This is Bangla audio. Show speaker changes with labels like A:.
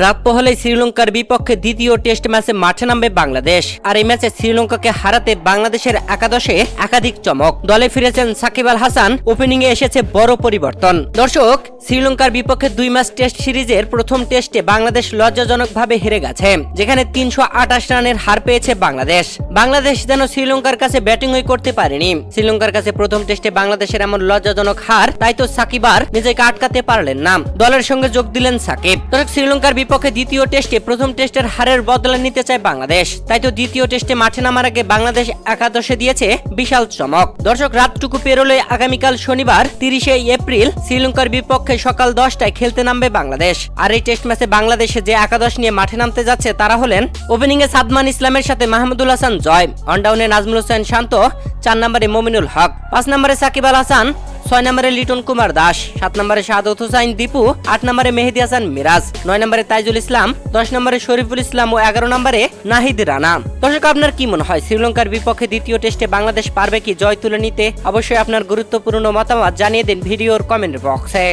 A: রাত পহলে শ্রীলঙ্কার বিপক্ষে দ্বিতীয় টেস্ট ম্যাচে মাঠে নামবে বাংলাদেশ। আর এই ম্যাচে শ্রীলঙ্কাকে হারাতে বাংলাদেশের একাদশে একাধিক চমক। দলে ফিরেছেন সাকিব আল হাসান ওপেনিং এ এসেছে বড় পরিবর্তন। দর্শক, শ্রীলঙ্কার বিপক্ষে দুই ম্যাচ টেস্ট সিরিজের প্রথম টেস্টে বাংলাদেশ লজ্জাজনকভাবে হেরে গেছে, যেখানে তিনশো আঠাশ রানের হার পেয়েছে বাংলাদেশ। বাংলাদেশ যেন শ্রীলঙ্কার কাছে ব্যাটিংই করতে পারেনি। শ্রীলঙ্কার কাছে প্রথম টেস্টে বাংলাদেশের এমন লজ্জাজনক হার, তাই তো সাকিব আর নিজেকে আটকাতে পারলেন না। দলের সঙ্গে যোগ দিলেন সাকিব। দর্শক, শ্রীলঙ্কার বিপক্ষে দ্বিতীয় টেস্টে প্রথম টেস্টের হারের বদলা নিতে চায় বাংলাদেশ। তাই তো দ্বিতীয় টেস্টে মাঠে নামার আগে বাংলাদেশ একাদশে দিয়েছে বিশাল চমক। দর্শক, রাতটুকু পেরোলে আগামীকাল শনিবার, তিরিশে এপ্রিল, শ্রীলঙ্কার বিপক্ষে সকাল দশটায় খেলতে নামবে বাংলাদেশ। আর এই টেস্ট ম্যাচে বাংলাদেশে যে একাদশ নিয়ে মাঠে নামতে যাচ্ছে তারা হলেন ওপেনিং এ সাদমান ইসলামের সাথে মাহমুদুল হাসান জয়। অনডাউনে নাজমুল হোসেন শান্ত, চার নম্বরে মমিনুল হক, পাঁচ নম্বরে সাকিব আল হাসান, ছয় নম্বরে লিটন কুমার দাস, সাত নম্বরে শাহাদত হুসাইন দীপু, আট নম্বরে মেহেদি হাসান মিরাজ, নয় নম্বরে তাইজুল ইসলাম, দশ নম্বরে শরীফুল ইসলাম ও এগারো নম্বরে নাহিদ রানা। দর্শক, আপনার কি মনে হয়? শ্রীলঙ্কার বিপক্ষে দ্বিতীয় টেস্টে বাংলাদেশ পারবে কি জয় তুলে নিতে? অবশ্যই আপনার গুরুত্বপূর্ণ মতামত জানিয়ে দিন ভিডিওর কমেন্ট বক্সে।